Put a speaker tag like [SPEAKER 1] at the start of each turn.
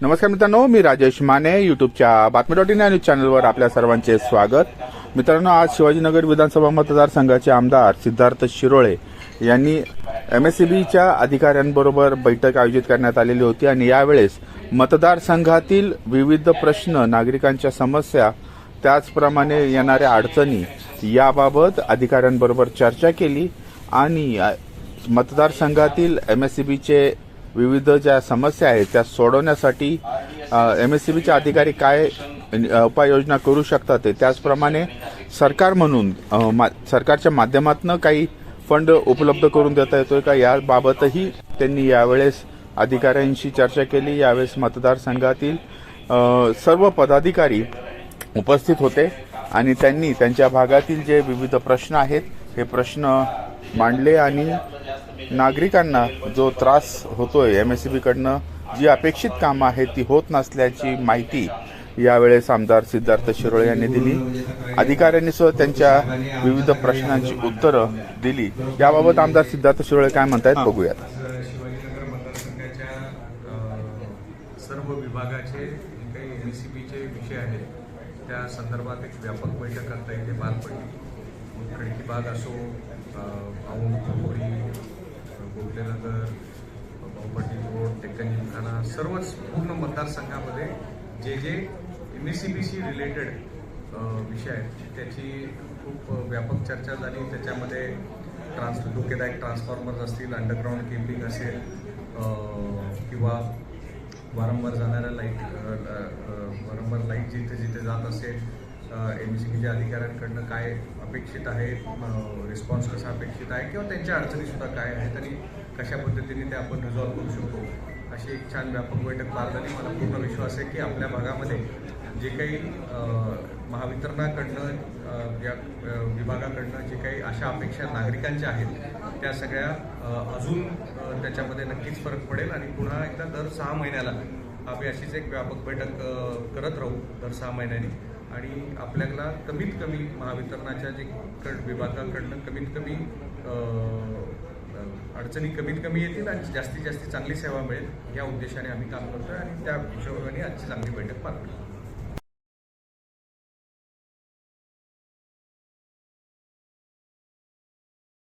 [SPEAKER 1] नमस्कार मित्रांनो मी राजेश माने युट्यूबच्या बातमी डॉट इन न्यूज चॅनलवर आपल्या सर्वांचे स्वागत. मित्रांनो आज शिवाजीनगर विधानसभा मतदारसंघाचे आमदार सिद्धार्थ शिरोळे यांनी एम एस सी बीच्या अधिकाऱ्यांबरोबर बैठक आयोजित करण्यात आलेली होती आणि यावेळेस मतदारसंघातील विविध प्रश्न नागरिकांच्या समस्या त्याचप्रमाणे येणाऱ्या अडचणी याबाबत अधिकाऱ्यांबरोबर चर्चा केली आणि मतदारसंघातील एम एस सी बीचे विविध ज्या समस्या आहेत त्या सोडवण्यासाठी एम एस सी बीचे अधिकारी काय उपाययोजना करू शकतात ते? त्याचप्रमाणे सरकार म्हणून मा- सरकारच्या माध्यमातून काही फंड उपलब्ध करून देता येतोय का? याबाबतही त्यांनी यावेळेस अधिकाऱ्यांशी चर्चा केली. यावेळेस मतदारसंघातील सर्व पदाधिकारी उपस्थित होते आणि त्यांनी त्यांच्या भागातील जे विविध प्रश्न आहेत हे प्रश्न मांडले आणि नागरिकांना जो त्रास होतोय एम एस सी बीकडनं जी अपेक्षित कामं आहेत ती होत नसल्याची माहिती यावेळेस आमदार सिद्धार्थ शिरोळे यांनी दिली. अधिकाऱ्यांनी सुद्धा त्यांच्या विविध प्रश्नांची उत्तरं दिली. याबाबत आमदार सिद्धार्थ शिरोळे काय म्हणतायत बघूयात.
[SPEAKER 2] सर्व विभागाचे जे काही एम सी बीचे विषय आहेत त्या संदर्भात एक व्यापक बैठक आता इथे पार पडली. बाग असो आणि सर्वच पूर्ण मतदारसंघामध्ये जे जे M S C B C related विषय आहेत त्याची खूप व्यापक चर्चा झाली. त्याच्यामध्ये ट्रान्स धोकेदायक ट्रान्सफॉर्मर्स असतील अंडरग्राऊंड केबलिंग असेल किंवा वारंवार जाणाऱ्या लाइट वारंवार लाइट जिथे जिथे जात असेल एम सी बीच्या अधिकाऱ्यांकडनं काय अपेक्षित आहे रिस्पॉन्स कसा अपेक्षित आहे किंवा त्यांच्या अडचणीसुद्धा काय आहेत आणि कशा पद्धतीने ते आपण रिझॉल्व्ह करू शकतो? अशी एक छान व्यापक बैठक पार झाली मला पूर्ण विश्वास आहे की आपल्या भागामध्ये जे काही महावितरणाकडनं या विभागाकडनं जे काही अशा अपेक्षा नागरिकांच्या आहेत त्या सगळ्या अजून त्याच्यामध्ये नक्कीच फरक पडेल आणि पुन्हा एकदा दर सहा महिन्याला आम्ही अशीच एक व्यापक बैठक करत राहू दर सहा महिन्यांनी. आणि आपल्याला कमीत कमी महावितरणाच्या जे कड विभागाकडनं कमीत कमी अडचणी कमीत कमी येतील आणि जास्तीत जास्त चांगली सेवा मिळेल या उद्देशाने आम्ही काम करतोय आणि त्या हिशोबाने आजची चांगली बैठक पार पडली.